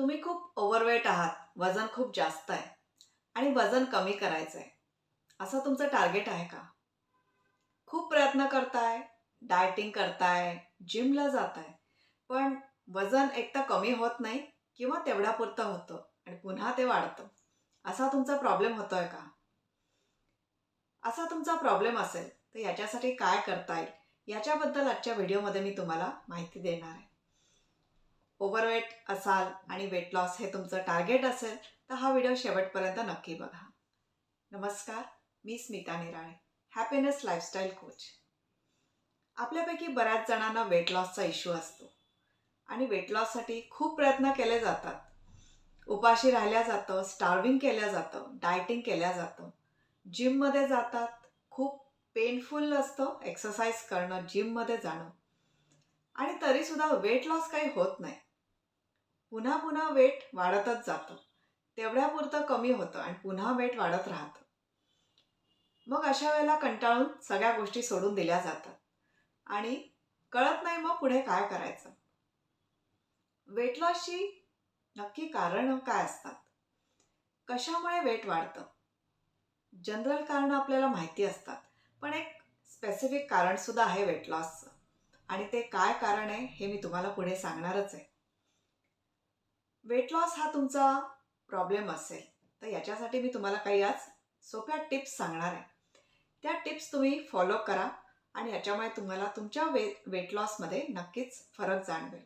तुम्ही खूप ओव्हरवेट आहात वजन खूप जास्त आहे आणि वजन कमी करायचं आहे असं तुमचं टार्गेट आहे का? खूप प्रयत्न करताय डायटिंग करताय जिमला जाताय पण वजन एक तर कमी होत नाही किंवा तेवढ्यापुरतं होतं आणि पुन्हा ते वाढतं. असा तुमचा प्रॉब्लेम होतोय का? असा तुमचा प्रॉब्लेम असेल तर याच्यासाठी काय करता येईल याच्याबद्दल आजच्या व्हिडिओमध्ये मी तुम्हाला माहिती देणार आहे. ओव्हरवेट असाल आणि वेट लॉस हे तुमचं टार्गेट असेल तर हा व्हिडिओ शेवटपर्यंत नक्की बघा. नमस्कार मी Smita Nirale happiness lifestyle coach आपल्यापैकी बऱ्याच जणांना वेट लॉसचा इश्यू असतो. आणि वेट लॉससाठी खूप प्रयत्न केले जातात. उपाशी राहिल्या जातं स्टार्विंग केल्या जातं डायटिंग केल्या जातं. जिममध्ये जातात खूप पेनफुल असतं एक्सरसाइज करणं जिममध्ये जाणं. आणि तरीसुद्धा वेट लॉस काही होत नाही. पुन्हा पुन्हा वेट वाढतच जातं. तेवढ्यापुरतं कमी होतं आणि पुन्हा वेट वाढत राहतं. मग अशा वेळेला कंटाळून सगळ्या गोष्टी सोडून दिल्या जातात. आणि कळत नाही मग पुढे काय करायचं. वेट लॉसची नक्की कारण काय असतात? कशामुळे वेट वाढतं? जनरल कारण आपल्याला माहिती असतात. पण एक स्पेसिफिक कारण सुद्धा आहे वेट लॉसचं आणि ते काय कारण आहे हे मी तुम्हाला पुढे सांगणारच आहे. वेट लॉस हा तुमचा प्रॉब्लेम असेल. तर याच्यासाठी मी तुम्हाला काही आज सोप्या टिप्स सांगणार आहे. त्या टिप्स तुम्ही फॉलो करा आणि याच्यामुळे तुम्हाला तुमच्या वे वेट लॉसमध्ये नक्कीच फरक जाणवेल.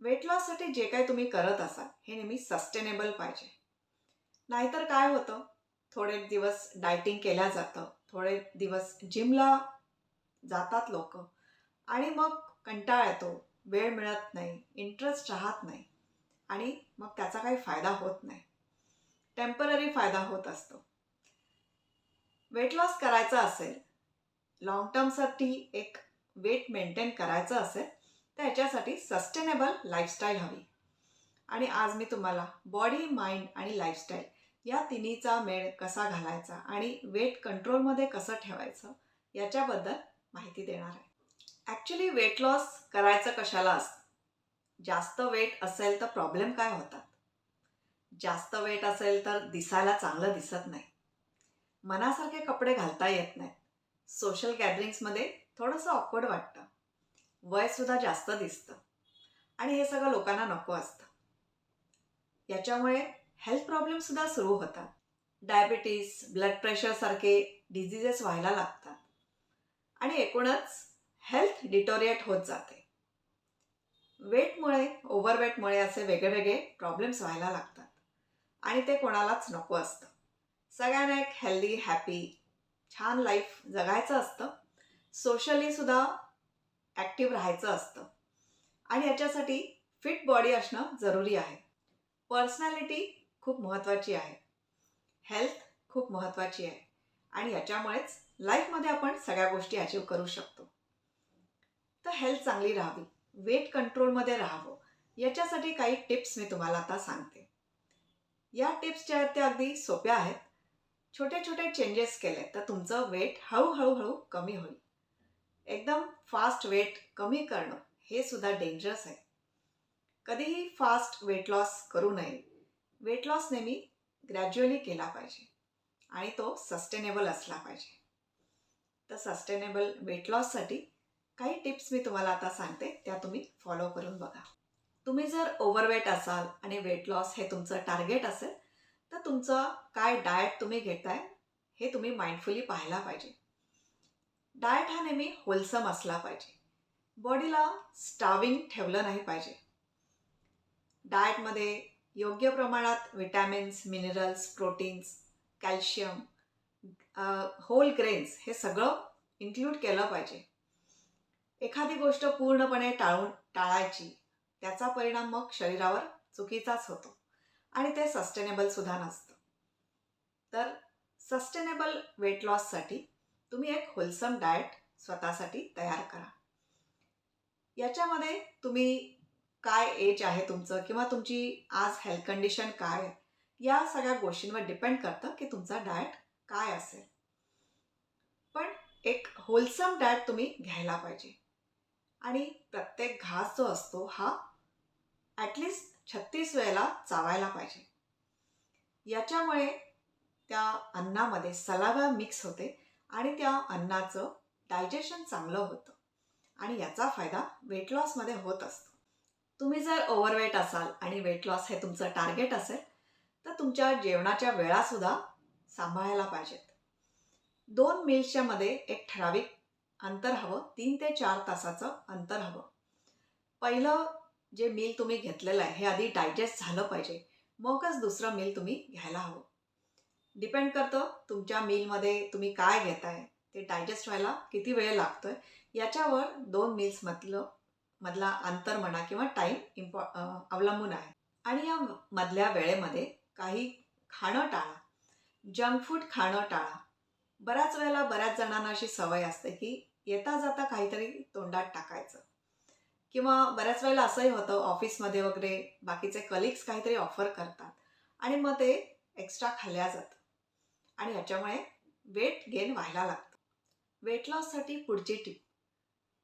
वेट लॉससाठी जे काही तुम्ही करत असाल हे नेहमी सस्टेनेबल पाहिजे. नाहीतर काय होतं? थोडे दिवस डायटिंग केल्या जातं. थोडे दिवस जिमला जातात लोक. आणि मग कंटाळा येतो. वेळ मिळत नाही इंटरेस्ट राहत नाही आणि मग त्याचा काही फायदा होत नाही. टेंपररी फायदा होत असतो. वेट लॉस करायचा असेल लॉंग टर्मसाठी एक वेट मेंटेन करायचं असेल तर याच्यासाठी सस्टेनेबल लाईफस्टाईल हवी. आणि आज मी तुम्हाला बॉडी माइंड आणि लाईफस्टाईल या तिन्हीचा मेळ कसा घालायचा आणि वेट कंट्रोलमध्ये कसं ठेवायचं याच्याबद्दल माहिती देणार आहे. ॲक्च्युली वेट लॉस करायचं कशाला असतं? जास्त वेट असेल तर प्रॉब्लेम काय होतात? जास्त वेट असेल तर दिसायला चांगलं दिसत नाही. मनासारखे कपडे घालता येत नाहीत. सोशल गॅदरिंग्समध्ये थोडंसं ऑकवर्ड वाटतं. वयसुद्धा जास्त दिसतं. आणि हे सगळं लोकांना नको असतं. याच्यामुळे हेल्थ प्रॉब्लेमसुद्धा सुरू होतात. डायबिटीस ब्लड प्रेशरसारखे डिझिजेस व्हायला लागतात. आणि एकूणच हेल्थ डिटोरिएट होत जाते. वेटमुळे ओव्हरवेटमुळे असे वेगळे वेगळे प्रॉब्लेम्स व्हायला लागतात. आणि ते कोणालाच नको असतं. सगळ्यांना एक हेल्दी हॅपी छान लाईफ जगायचं असतं. सोशली सुद्धा ॲक्टिव्ह राहायचं असतं. आणि याच्यासाठी फिट बॉडी असणं जरुरी आहे. पर्सनॅलिटी खूप महत्त्वाची आहे. हेल्थ खूप महत्त्वाची आहे. आणि याच्यामुळेच लाईफमध्ये आपण सगळ्या गोष्टी अचीव करू शकतो. तर हेल्थ चांगली राहावी. वेट कंट्रोलमध्ये राहावं. याच्यासाठी काही टिप्स मी तुम्हाला आता सांगते. या टिप्स ज्या आहेत त्या अगदी सोप्या आहेत. छोटे छोटे चेंजेस केले तर तुमचं वेट हळूहळूहळू कमी होईल. एकदम फास्ट वेट कमी करणं हे सुद्धा डेंजरस आहे. कधीही फास्ट वेट लॉस करू नये. वेट लॉस नेहमी ग्रॅज्युअली केला पाहिजे. आणि तो सस्टेनेबल असला पाहिजे. तर सस्टेनेबल वेट लॉससाठी काही टिप्स मी तुम्हाला आता सांगते त्या तुम्ही फॉलो करून बघा. तुम्ही जर ओव्हरवेट असाल आणि वेट लॉस हे तुमचं टार्गेट असेल तर तुमचं काय डाएट तुम्ही घेताय हे तुम्ही माइंडफुली पाहायला पाहिजे. डाएट हा नेहमी होलसम असला पाहिजे. बॉडीला स्टाविंग ठेवलं नाही पाहिजे. डाएटमध्ये योग्य प्रमाणात vitamins minerals proteins calcium whole grains हे सगळं इन्क्लूड केलं पाहिजे. एखादी गोष्ट पूर्णपणे टाळून टाळायची त्याचा परिणाम मग शरीरावर चुकीचाच होतो आणि ते सस्टेनेबल सुद्धा नसतं. तर सस्टेनेबल वेट लॉससाठी तुम्ही एक होलसम डाएट स्वतःसाठी तयार करा. याच्यामध्ये तुम्ही काय एज आहे तुमचं किंवा तुमची आज हेल्थ कंडिशन काय आहे या सगळ्या गोष्टींवर डिपेंड करतं की तुमचा डाएट काय असेल. पण एक होलसम डाएट तुम्ही घ्यायला पाहिजे. आणि प्रत्येक घास जो असतो हा ॲटलिस्ट छत्तीस वेळेला चावायला पाहिजे. याच्यामुळे त्या अन्नामध्ये सलागा मिक्स होते आणि त्या अन्नाचं डायजेशन चांगलं होतं. आणि याचा फायदा वेट लॉसमध्ये होत असतो. तुम्ही जर ओव्हरवेट असाल आणि वेट लॉस हे तुमचं टार्गेट असेल तर तुमच्या जेवणाच्या वेळासुद्धा सांभाळायला पाहिजेत. दोन मिल्सच्या मध्ये एक ठराविक अंतर हवं तीन ते चार तासाचं अंतर हवं. पहिलं जे मील तुम्ही घेतलेलं आहे हे आधी डायजेस्ट झालं पाहिजे. मगच दुसरं मील तुम्ही घ्यायला हवं. डिपेंड करतं तुमच्या मीलमध्ये तुम्ही काय घेताय ते डायजेस्ट व्हायला किती वेळ लागतोय. याच्यावर दोन मील्समधलं मधला अंतर म्हणा किंवा टाईम इम्पॉ अवलंबून आहे. आणि या मधल्या वेळेमध्ये काही खाणं टाळा. जंक फूड खाणं टाळा. बऱ्याच वेळेला बऱ्याच जणांना अशी सवय असते की येता जाता काहीतरी तोंडात टाकायचं. किंवा बऱ्याच वेळेला असंही होतं ऑफिसमध्ये वगैरे बाकीचे कलिग्स काहीतरी ऑफर करतात आणि मग ते एक्स्ट्रा खाल्ल्या जातं. आणि याच्यामुळे वेट गेन व्हायला लागतं. वेट लॉससाठी पुढची टीप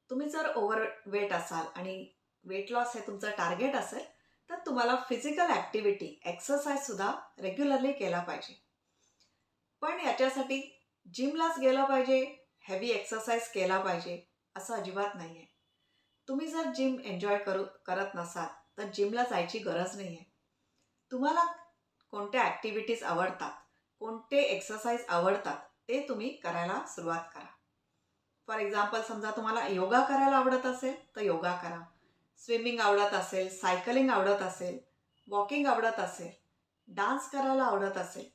तुम्ही जर ओव्हर वेट असाल आणि वेट लॉस हे तुमचं टार्गेट असेल तर तुम्हाला फिजिकल ॲक्टिव्हिटी एक्सरसाइजसुद्धा रेग्युलरली केला पाहिजे. पण याच्यासाठी जिमलाच गेलं पाहिजे हेवी एक्सरसाइज केला पाहिजे असं अजिबात नाही आहे तुम्ही जर जिम एन्जॉय करू करत नसाल तर जिमला जायची गरज नाही आहे तुम्हाला कोणत्या ॲक्टिव्हिटीज आवडतात कोणते एक्सरसाइज आवडतात ते तुम्ही करायला सुरुवात करा. फॉर एक्झाम्पल समजा तुम्हाला योगा करायला आवडत असेल तर योगा करा. स्विमिंग आवडत असेल सायकलिंग आवडत असेल वॉकिंग आवडत असेल डान्स करायला आवडत असेल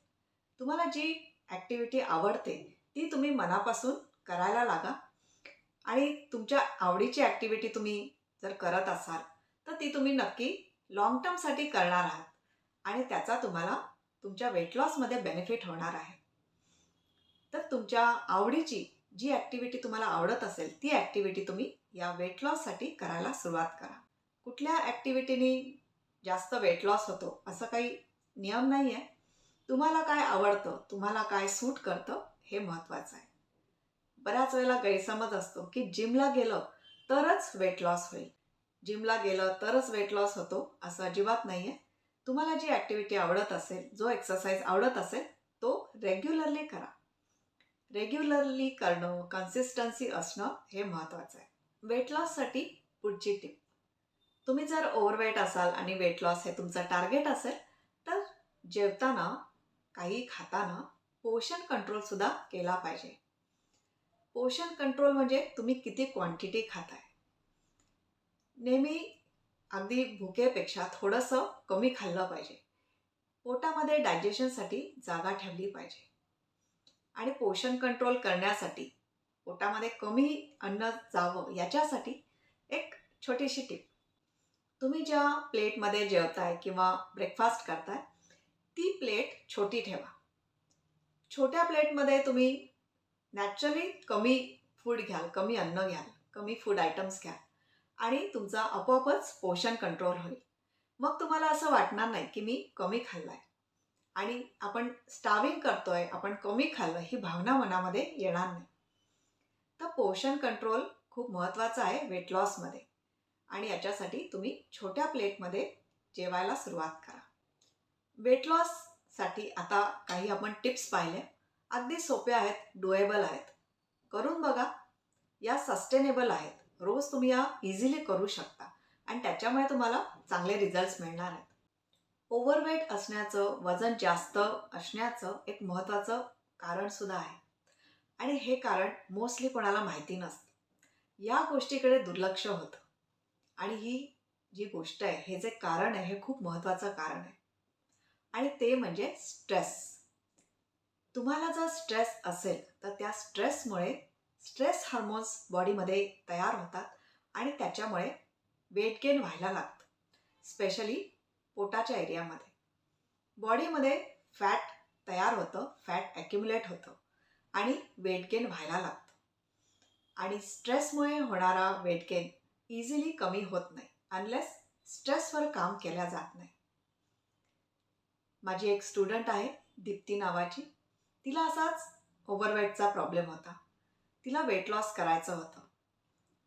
तुम्हाला जी ॲक्टिव्हिटी आवडते ती तुम्ही मनापासून करायला लागा. आणि तुमच्या आवडीची ॲक्टिव्हिटी तुम्ही जर करत असाल तर ती तुम्ही नक्की लाँग टर्मसाठी करणार आहात. आणि त्याचा तुम्हाला तुमच्या वेट लॉसमध्ये बेनिफिट होणार आहे. तर तुमच्या आवडीची जी ॲक्टिव्हिटी तुम्हाला आवडत असेल ती ॲक्टिव्हिटी तुम्ही या वेट लॉससाठी करायला सुरुवात करा. कुठल्या ॲक्टिव्हिटीनी जास्त वेट लॉस होतो असं काही नियम नाही आहे तुम्हाला काय आवडतं तुम्हाला काय सूट करतं हे महत्त्वाचं आहे. बऱ्याच वेळेला गैरसमज असतो की जिमला गेलं तरच वेट लॉस होईल. जिमला गेलं तरच वेट लॉस होतो असं अजिबात नाही आहे तुम्हाला जी ॲक्टिव्हिटी आवडत असेल जो एक्सरसाइज आवडत असेल तो रेग्युलरली करा. रेग्युलरली करणं कन्सिस्टन्सी असणं हे महत्त्वाचं आहे. वेट लॉससाठी पुढची टिप तुम्ही जर ओव्हरवेट असाल आणि वेट लॉस हे तुमचं टार्गेट असेल तर जेवताना काही खाताना पोषण कंट्रोलसुद्धा केला पाहिजे. पोषण कंट्रोल म्हणजे तुम्ही किती क्वांटिटी खाताय. नेहमी अगदी भुकेपेक्षा थोडंसं कमी खाल्लं पाहिजे. पोटामध्ये डायजेशनसाठी जागा ठेवली पाहिजे. आणि पोषण कंट्रोल करण्यासाठी पोटामध्ये कमी अन्न जावं याच्यासाठी एक छोटीशी टिप तुम्ही ज्या प्लेटमध्ये जेवताय किंवा ब्रेकफास्ट करताय ती प्लेट छोटी ठेवा. छोट्या प्लेटमध्ये तुम्ही नॅचरली कमी फूड घ्याल कमी अन्न घ्याल कमी फूड आयटम्स घ्याल. आणि तुमचा आपोआपच पोषण कंट्रोल होईल. मग तुम्हाला असं वाटणार नाही की मी कमी खाल्लं आहे आणि आपण स्टाविंग करतोय आपण कमी खाल्लं ही भावना मनामध्ये येणार नाही. तर पोषण कंट्रोल खूप महत्त्वाचं आहे वेट लॉसमध्ये आणि याच्यासाठी तुम्ही छोट्या प्लेटमध्ये जेवायला सुरुवात करा. वेट लॉससाठी आता काही आपण टिप्स पाहिल्या. अगदी सोप्या आहेत डोएबल आहेत. करून बघा या सस्टेनेबल आहेत. रोज तुम्ही या इझिली करू शकता. आणि त्याच्यामुळे तुम्हाला चांगले रिझल्ट्स मिळणार आहेत. ओव्हरवेट असण्याचं वजन जास्त असण्याचं एक महत्त्वाचं कारणसुद्धा आहे. आणि हे कारण मोस्टली कोणाला माहिती नसतं. या गोष्टीकडे दुर्लक्ष होतं. आणि ही जी गोष्ट आहे हे जे कारण आहे हे खूप महत्त्वाचं कारण आहे. आणि ते म्हणजे स्ट्रेस तुम्हाला जर स्ट्रेस असेल तर त्या स्ट्रेसमुळे स्ट्रेस हार्मोन्स बॉडीमध्ये तयार होतात आणि त्याच्यामुळे वेट गेन व्हायला लागतं स्पेशली पोटाच्या एरियामध्ये बॉडीमध्ये फॅट तयार होतं फॅट ॲक्युम्युलेट होतं आणि वेट गेन व्हायला लागतं. आणि स्ट्रेसमुळे होणारा वेट गेन इझिली कमी होत नाही अनलेस स्ट्रेसवर काम केल्या जात नाही. माझी एक स्टुडंट आहे दीप्ती नावाची. तिला असाच ओव्हरवेटचा प्रॉब्लेम होता. तिला वेट लॉस करायचं होतं.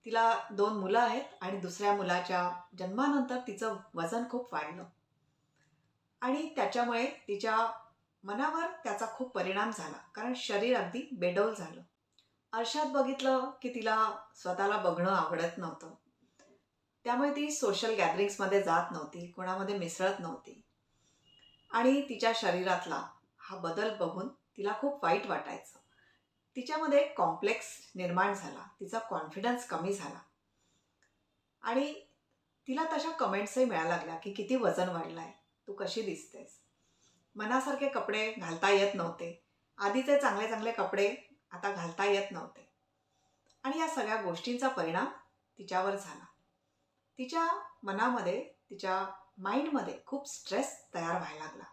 तिला दोन मुलं आहेत आणि दुसऱ्या मुलाच्या जन्मानंतर तिचं वजन खूप वाढलं. आणि त्याच्यामुळे तिच्या मनावर त्याचा खूप परिणाम झाला. कारण शरीर अगदी बेडौल झालं. आरशात बघितलं की तिला स्वतःला बघणं आवडत नव्हतं. त्यामुळे ती सोशल गॅदरिंग्समध्ये जात नव्हती. कोणामध्ये मिसळत नव्हती. आणि तिच्या शरीरातला हा बदल बघून तिला खूप वाईट वाटायचं. तिच्यामध्ये एक कॉम्प्लेक्स निर्माण झाला. तिचा कॉन्फिडन्स कमी झाला. आणि तिला तशा कमेंट्सही मिळायला लागल्या की किती वजन वाढलं आहे तू कशी दिसतेस? मनासारखे कपडे घालता येत नव्हते. आधीचे चांगले चांगले कपडे आता घालता येत नव्हते. आणि या सगळ्या गोष्टींचा परिणाम तिच्यावर झाला. तिच्या मनामध्ये तिच्या माइंडमध्ये खूप स्ट्रेस तयार व्हायला लागला.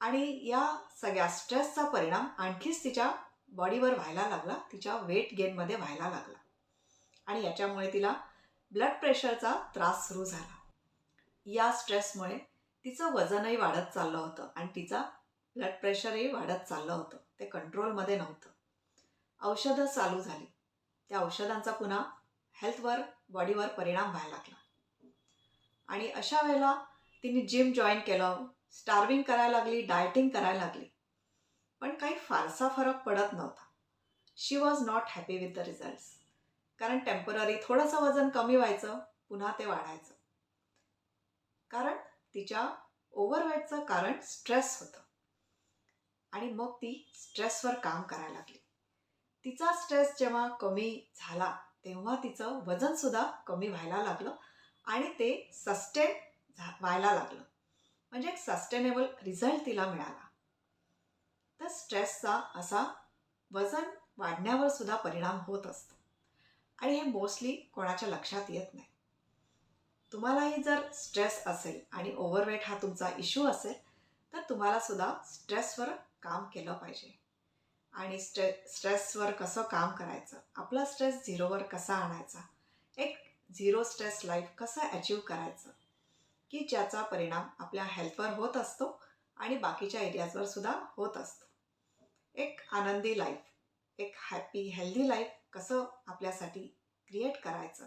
आणि या सगळ्या स्ट्रेसचा परिणाम आणखीच तिच्या बॉडीवर व्हायला लागला तिच्या वेट गेनमध्ये व्हायला लागला. आणि याच्यामुळे तिला ब्लड प्रेशरचा त्रास सुरू झाला. या स्ट्रेसमुळे तिचं वजनही वाढत चाललं होतं आणि तिचा ब्लड प्रेशरही वाढत चाललं होतं. ते कंट्रोलमध्ये नव्हतं. औषधं चालू झाली. त्या औषधांचा पुन्हा हेल्थवर बॉडीवर परिणाम व्हायला लागला. आणि अशा वेळेला तिने जिम जॉईन केलं. स्टार्विंग करायला लागली डायटिंग करायला लागली. पण काही फारसा फरक पडत नव्हता. She was not happy with the result कारण टेंपररी थोडंसं वजन कमी व्हायचं पुन्हा ते वाढायचं. कारण तिच्या ओव्हरवेटचं कारण स्ट्रेस होतं. आणि मग ती स्ट्रेसवर काम करायला लागली. तिचा स्ट्रेस जेव्हा कमी झाला तेव्हा तिचं वजनसुद्धा कमी व्हायला लागलं आणि ते सस्टेन झा व्हायला लागलं. म्हणजे एक सस्टेनेबल रिझल्ट तिला मिळाला. तर स्ट्रेसचा असा वजन वाढण्यावर सुद्धा परिणाम होत असतो. आणि हे मोस्टली कोणाच्या लक्षात येत नाही. तुम्हालाही जर स्ट्रेस असेल आणि ओव्हरवेट हा तुमचा इश्यू असेल तर तुम्हाला सुद्धा स्ट्रेसवर काम केलं पाहिजे. आणि स्ट्रे स्ट्रेसवर कसं काम करायचं? आपला स्ट्रेस झिरोवर कसा आणायचा? एक झिरो स्ट्रेस लाईफ कसं अचीव करायचं? की ज्याचा परिणाम आपल्या हेल्थवर होत असतो आणि बाकीच्या एरियाजवर सुद्धा होत असतो. एक आनंदी लाईफ एक हॅपी हेल्दी लाईफ कसं आपल्यासाठी क्रिएट करायचं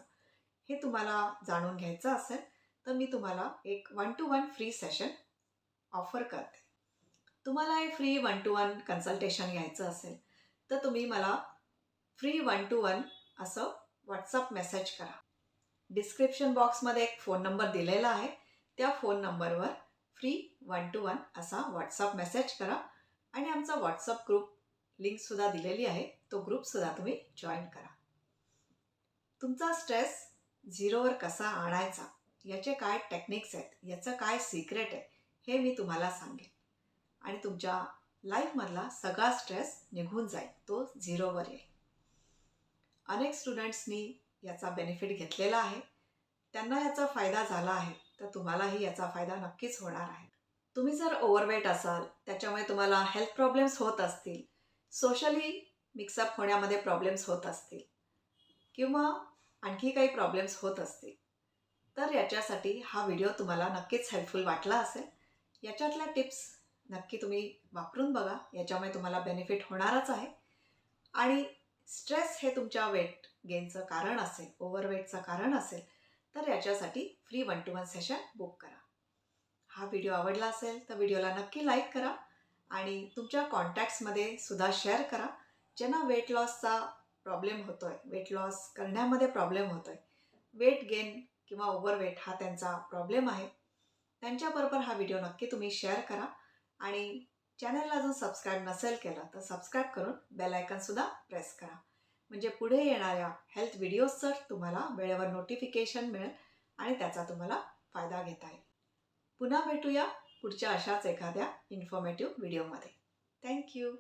हे तुम्हाला जाणून घ्यायचं असेल तर मी तुम्हाला एक one two one free session offer करते. तुम्हाला हे free one two one consultation घ्यायचं असेल तर तुम्ही मला फ्री वन टू वन असं व्हॉट्सअप मेसेज करा. डिस्क्रिप्शन बॉक्समध्ये एक फोन नंबर दिलेला आहे. त्या फोन नंबरवर फ्री वन टू वन असा व्हॉट्सअप मेसेज करा. आणि आमचा व्हॉट्सअप ग्रुप लिंकसुद्धा दिलेली आहे. तो ग्रुपसुद्धा तुम्ही जॉईन करा. तुमचा स्ट्रेस झिरोवर कसा आणायचा? याचे काय टेक्निक्स आहेत? याचं काय सिक्रेट आहे? हे मी तुम्हाला सांगेन. आणि तुमच्या लाईफमधला सगळा स्ट्रेस निघून जाईल. तो झिरोवर येईल. अनेक स्टुडंट्सनी याचा बेनिफिट घेतलेला आहे. त्यांना याचा फायदा झाला आहे. तर तुम्हालाही याचा फायदा नक्कीच होणार आहे. तुम्ही जर ओव्हरवेट असाल त्याच्यामुळे तुम्हाला हेल्थ प्रॉब्लेम्स होत असतील. सोशली मिक्सअप होण्यामध्ये प्रॉब्लेम्स होत असतील. किंवा आणखी काही प्रॉब्लेम्स होत असतील. तर याच्यासाठी हा व्हिडिओ तुम्हाला नक्कीच हेल्पफुल वाटला असेल. याच्यातल्या टिप्स नक्की तुम्ही वापरून बघा. याच्यामुळे तुम्हाला बेनिफिट होणारच आहे. आणि स्ट्रेस हे तुमच्या वेट गेनचं कारण असेल ओव्हरवेटचं कारण असेल तर याच्यासाठी free one two one session book करा. हा व्हिडिओ आवडला असेल तर व्हिडिओला नक्की लाईक करा आणि तुमच्या कॉन्टॅक्ट्समध्ये सुद्धा शेअर करा. ज्यांना वेट लॉसचा प्रॉब्लेम होतो आहे वेट लॉस करण्यामध्ये प्रॉब्लेम होतो आहे वेट गेन किंवा ओव्हरवेट हा त्यांचा प्रॉब्लेम आहे त्यांच्याबरोबर हा व्हिडिओ नक्की तुम्ही शेअर करा. आणि चॅनलला अजून सबस्क्राईब नसेल केलं तर सबस्क्राईब करून बेल आयकनसुद्धा प्रेस करा. म्हणजे पुढे येणाऱ्या हेल्थ व्हिडिओजचं तुम्हाला वेळेवर नोटिफिकेशन मिळेल आणि त्याचा तुम्हाला फायदा घेता येईल. पुन्हा भेटूया पुढच्या अशाच एखाद्या इन्फॉर्मेटिव्ह व्हिडिओमध्ये थँक्यू